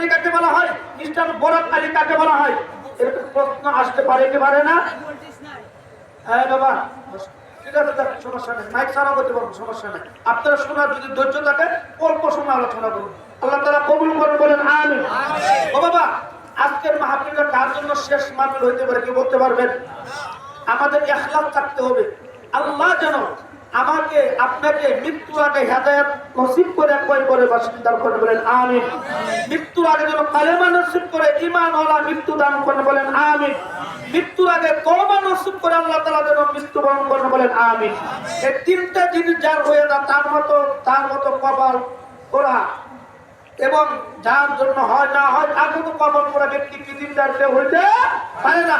আলী কাকে বলা হয় মিস্টার বরাত আলী কাকে বলা হয়। এরকম প্রশ্ন আসতে পারে কি পারে না? হ্যাঁ বাবা। ঠিক আছে সমস্যা নেই। মাইক সারা করতে পারব সমস্যা নেই। আপনারা শোনার যদি ধৈর্য থাকে অল্প সময় আলোচনা করুন। আল্লাহ তারা কবুল বলেন আমি ও বাবা আজকের মাহফিলটা কার জন্য শেষ মাহফিল হইতে পারে কি বলতে পারবেন? আমাদের এখলাস থাকতে হবে। আল্লাহ যেন আমাকে আপনাকে মৃত্যু আগে হেদায়ত নসিব করে কয় করে বাসিন্দার করে বলেন, আমিন। মৃত্যুর আগে যেন কালেমা নসিব করে ইমান ওলা মৃত্যু দান করে বলেন, আমিন। মৃত্যুর আগে তওবা নসিব করে আল্লাহ তাআলা যেন মৃত্যুবরণ করে বলেন, আমিন। এই তিনটা জিনিস যার হয়ে না, তার মতো তার মতো কপাল করা এবং যার জন্য হয় না হয়, তার মতো কবল করা ব্যক্তি পৃথিবীর কেউ হইতে পারে না।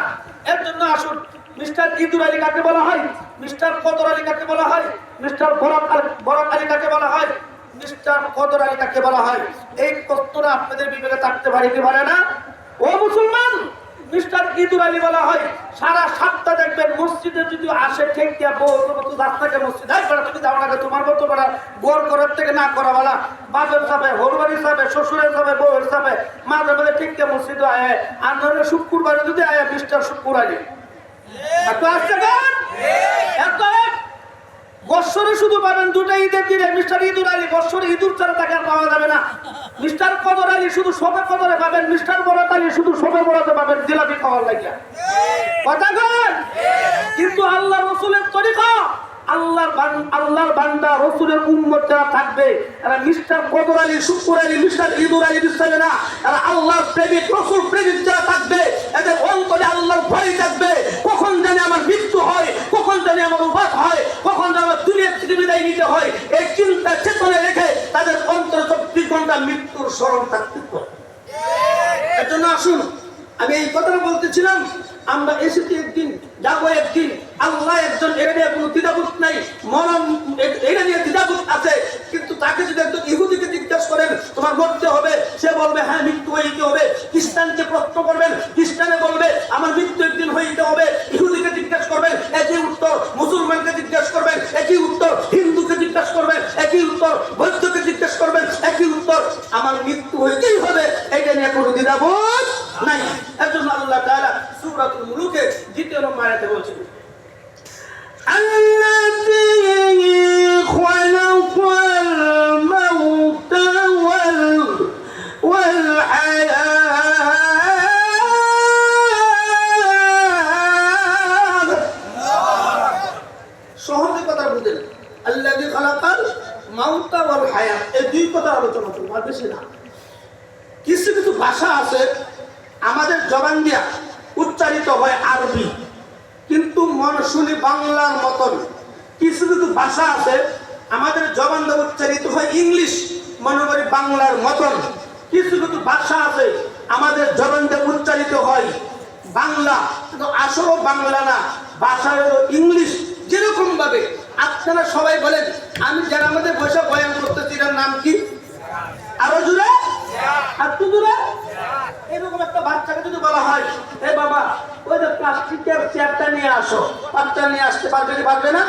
এর জন্য আসুন, মিস্টার ইদুর আলী কাকে বলা হয় মিস্টার কদর আলী কাকে বলা হয়? মিস্টার বরক বরক আলী কাকে বলা হয়? মিস্টার কদর আলী কাকে বলা হয়? এই প্রশ্নটা আপনাদের বিবেকে থাকতে পারে কি পারে না? ও মুসলমান, মিস্টার ইদুর আলী বলা হয়, সারা সাতটা দেখবেন মসজিদে যদি আসে ঠিক দিয়া বউ মতো রাস্তাকে মসজিদ। হাই করা তুমি যাও না তোমার মতো করা গোর করার থেকে না করা বলা, বাপের সাথে হরবাড়ির সাথে শ্বশুরের সাথে বউয়ের সাথে মাঝে মাঝে ঠিক দিয়া মসজিদে আয়, আর ধরে শুক্রবারে যদি আয়, মিস্টার শুক্র আলী গান বৎসরে শুধু পাবেন দুটো ঈদের দিনে। মিস্টার ইঁদুর আলী, বৎসরে ইঁদুর ছাড়া তাকে পাওয়া যাবে না। মিস্টার কদর আলী শুধু শোভে কদরে পাবেন, মিস্টার বরাত আলী শুধু শোভে বরাতে পাবেন, জিলাপি খাওয়ার লাগিয়া। কথা কন? কিন্তু আল্লাহ রসুলের তরিকা আল্লাহর আল্লাহর বান্দা, রসুলের উম্মত যারা থাকবে, এরা মিস্টার কদর আলী, শুকুর আলী, মিস্টার ইদুর আলী বিশ্বাসে না, এরা আল্লাহর প্রেমিক, রসুল প্রেমিক যারা থাকবে, এদের অন্তরে আল্লাহর ভয় থাকবে কখন জানি আমার মৃত্যু হয়, কখন জানি আমার উপাত হয়, কখন জানি আমার দুনিয়া থেকে নিতে হয়, এই চিন্তা চেতনে রেখে তাদের অন্তরে চব্বিশ ঘণ্টা মৃত্যুর স্মরণ থাকতে হবে। এর জন্য আসুন, আমি এই কথাটা বলতেছিলাম, আমরা এসেছি একদিন যাব আল্লাহ একজন এটা নিয়ে কোনো দ্বিধাবোধ নাই মরম এ- এটা নিয়ে দ্বিধাবোধ আছে, কিন্তু তাকে যদি একজন ইহুদিকে জিজ্ঞাসা করেন, তোমার মরতে হবে? সে বলবে হ্যাঁ মৃত্যু হইতে হবে। খ্রিস্টানকে প্রশ্ন করবেন, খ্রিস্টানে বলবে, আমার মৃত্যু একদিন হইতে হবে। ইহুদিকে জিজ্ঞাসা করবেন, একই উত্তর? মুসলমানকে জিজ্ঞাসা করবেন, একই উত্তর? হিন্দুকে জিজ্ঞাসা করবেন, একই উত্তর? বৌদ্ধকে জিজ্ঞাসা করবেন, একই উত্তর? আমার মৃত্যু হইতেই হবে এটা নিয়ে কোনো দ্বিধাবোধ নাই। এর জন্য আল্লাহ তাআলা সূরাতুল মুলুকে দ্বিতীয় নম্বর আয়াতে বলছেন কিছু কিছু ভাষা আছে আমাদের জবান দিয়া উচ্চারিত হয় আরবি। মন শুনি বাংলার মতন। কিছু কিছু ভাষা আছে, আমাদের জবান উচ্চারিত হয় ইংলিশ, মনে করি বাংলার মতন। কিছু কিছু ভাষা আছে, আমাদের জবান দিয়ে উচ্চারিত হয় বাংলা। কিন্তু আসলে বাংলা না, ভাষা ইংলিশ। যেরকম ভাবে আপনারা সবাই বলেন, আমি যারা আমাদের বসে বয়ান করতেছি নাম কি আরও জুড়ে আর তো জুড়ে এরকম একটা বাচ্চাকে যদি বলা হয় এ বাবা ওই যে প্লাস্টিকের চেয়ারটা নিয়ে আসো। বাচ্চা নিয়ে আসতে পারবে কি পারবে না?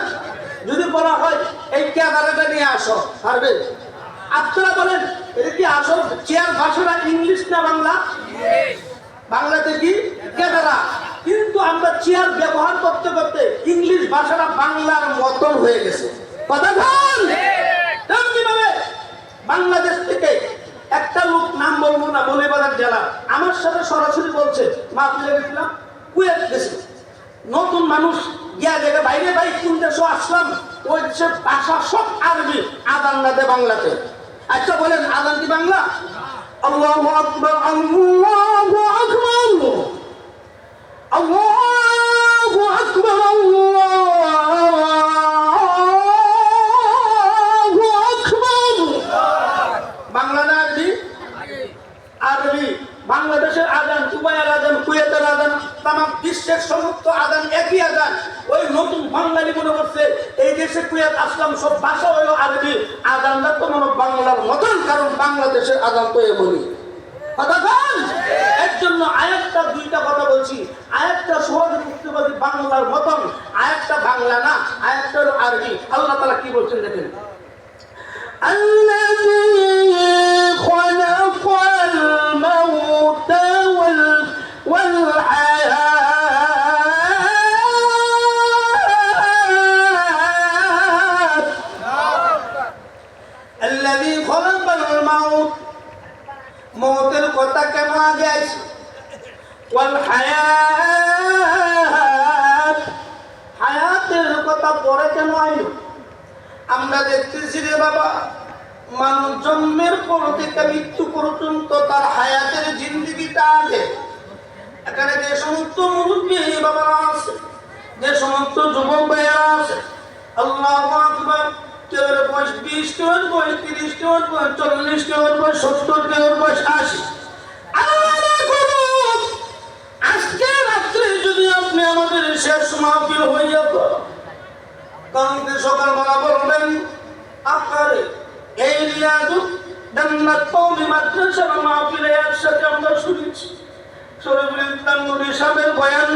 যদি বলা হয় এই ক্যামেরাটা নিয়ে আসো, পারবে? আপনারা বলেন, এটা কি আসল চেয়ার ভাষাটা ইংলিশ না বাংলা? বাংলাতে কি? ক্যামেরা। কিন্তু আমরা চেয়ার ব্যবহার করতে করতে ইংলিশ ভাষাটা বাংলার মতন হয়ে গেছে। কথা বাংলাদেশ থেকে একটা লোক নাম বলব না বলিবাজার জেলা আমার সাথে সরাসরি বলছে মা তুলে গেছিলাম। নতুন মানুষ গিয়া জায়গা বাইরে ভাই কোন দেশে আসলাম। ওই দেশের ভাষা সব আরবি, আদান না দে বাংলাতে। আচ্ছা বলেন, আদান কি বাংলা? আল্লাহ আকবর আল্লাহ আকবর। আল্লাহু বিশ্বের সমস্ত আদান একই আদান। ওই নতুন বাঙালি মনে করছে, এই দেশে কুয়াত আসলাম সব ভাষা হলো আরবি। আদানটা তো মনে বাংলার মতন কারণ বাংলাদেশের আদান তো এমনই। এর জন্য আয়াতটা দুইটা কথা বলছি। আয়াতটা সহজ বুঝতে পারছি বাংলার মতন। আয়াতটা বাংলা না, আয়াতটা হলো আরবি। আল্লাহ তালা কি বলছেন দেখেন? আমরা দেখতেছি রে বাবা মানুষ জন্মের পর থেকে মৃত্যু পর্যন্ত তার হায়াতের জিন্দিগিটা আগে। এখানে যে সমস্ত মুরব্বী বাবারা আছে, যে সমস্ত যুবক ভাইয়েরা আছে, আল্লাহ আকবার আশি। রাত্রে যদি আমাদের শেষ হয়ে যেত বলবেন আপনার এই রিয়াজু জান্নাত কওমি মাদ্রাসার মাহফিলে একসাথে আমরা শুনেছি। শরীফুল ইসলাম নুরি সাহেবের বয়ান